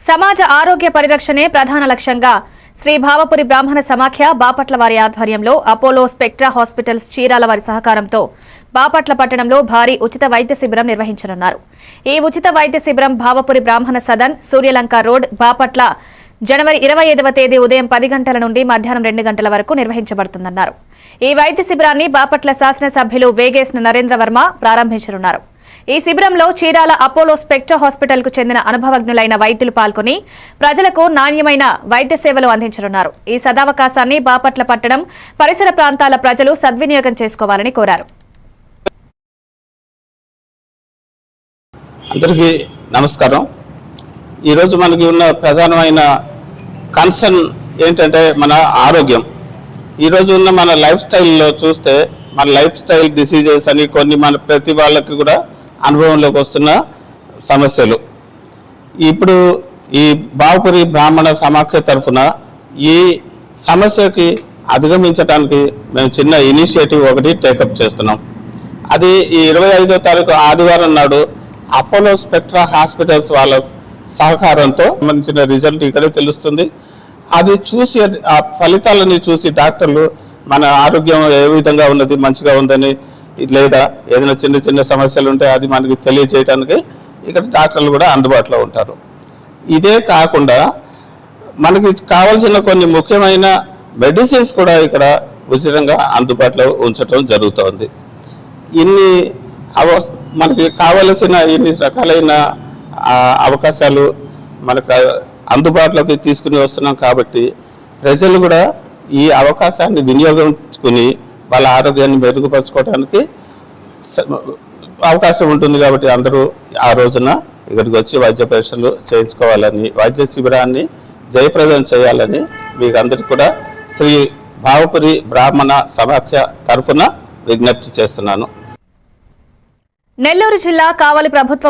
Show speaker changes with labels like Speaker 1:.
Speaker 1: సమాజ ఆరోగ్య పరిరక్షణే ప్రధాన లక్ష్యంగా శ్రీ భావపురి బ్రాహ్మణ సమాఖ్య బాపట్ల వారి ఆధ్వర్యంలో అపోలో స్పెక్ట్రా హాస్పిటల్స్ చీరాల వారి సహకారంతో బాపట్ల పట్టణంలో భారీ ఉచిత వైద్య శిబిరం నిర్వహించనున్నారు. ఈ ఉచిత వైద్య శిబిరం భావపురి బ్రాహ్మణ సదన్ సూర్యలంక రోడ్ బాపట్ల జనవరి ఇరవై ఐదవ తేదీ ఉదయం పది గంటల నుండి మధ్యాహ్నం రెండు గంటల వరకు నిర్వహించబడుతుందన్నారు. ఈ వైద్య శిబిరాన్ని బాపట్ల శాసనసభ్యులు వేగేసిన నరేంద్ర వర్మ ప్రారంభించనున్నారు. ఈ శిబిరంలో చీరాల అపోలో స్పెక్ట్రో హాస్పిటల్కు చెందిన అనుభవజ్ఞులైన వైద్యులు పాల్గొని ప్రజలకు నాణ్యమైన వైద్య సేవలు అందించనున్నారు. ఈ సదావకాశాన్ని బాపట్ల పట్టణం పరిసర ప్రాంతాల ప్రజలు సద్వినియోగం చేసుకోవాలని కోరారు.
Speaker 2: అందరికీ నమస్కారం. ఈరోజు మనకి ఉన్న ప్రధానమైన కన్సర్న్ ఏంటంటే మన ఆరోగ్యం. ఈరోజు ఉన్న మన లైఫ్ స్టైల్లో చూస్తే మన లైఫ్ స్టైల్ డిసీజెస్ అని కొన్ని మన ప్రతి వాళ్ళకి కూడా అనుభవంలోకి వస్తున్న సమస్యలు. ఇప్పుడు ఈ బాపురి బ్రాహ్మణ సమాఖ్య తరఫున ఈ సమస్యకి అధిగమించడానికి మేము చిన్న ఇనిషియేటివ్ ఒకటి టేకప్ చేస్తున్నాం. అది ఈ ఇరవై ఐదో తారీఖు ఆదివారం నాడు అపోలో స్పెక్ట్రా హాస్పిటల్స్ వాళ్ళ సహకారంతో సంబంధించిన రిజల్ట్ ఇక్కడే తెలుస్తుంది. అది చూసి ఆ ఫలితాలని చూసి డాక్టర్లు మన ఆరోగ్యం ఏ విధంగా ఉన్నది మంచిగా ఉందని లేదా ఏదైనా చిన్న చిన్న సమస్యలు ఉంటే అది మనకి తెలియజేయడానికి ఇక్కడ డాక్టర్లు కూడా అందుబాటులో ఉంటారు. ఇదే కాకుండా మనకి కావాల్సిన కొన్ని ముఖ్యమైన మెడిసిన్స్ కూడా ఇక్కడ ఉచితంగా అందుబాటులో ఉంచడం జరుగుతోంది. ఇన్ని అవ మనకి కావలసిన ఇన్ని రకాలైన అవకాశాలు మనకు అందుబాటులోకి తీసుకుని వస్తున్నాం కాబట్టి ప్రజలు కూడా ఈ అవకాశాన్ని వినియోగించుకుని వాళ్ళ ఆరోగ్యాన్ని మెరుగుపరచుకోవడానికి అవకాశం ఉంటుంది కాబట్టి అందరూ ఆ రోజున ఇక్కడికి వచ్చి వైద్య పరీక్షలు చేయించుకోవాలని వైద్య శిబిరాన్ని జయప్రదం చేయాలని మీకు అందరికీ కూడా శ్రీ భావపురి బ్రాహ్మణ సమాఖ్య తరఫున విజ్ఞప్తి చేస్తున్నాను.
Speaker 1: నెల్లూరు జిల్లా కావలి ప్రభుత్వ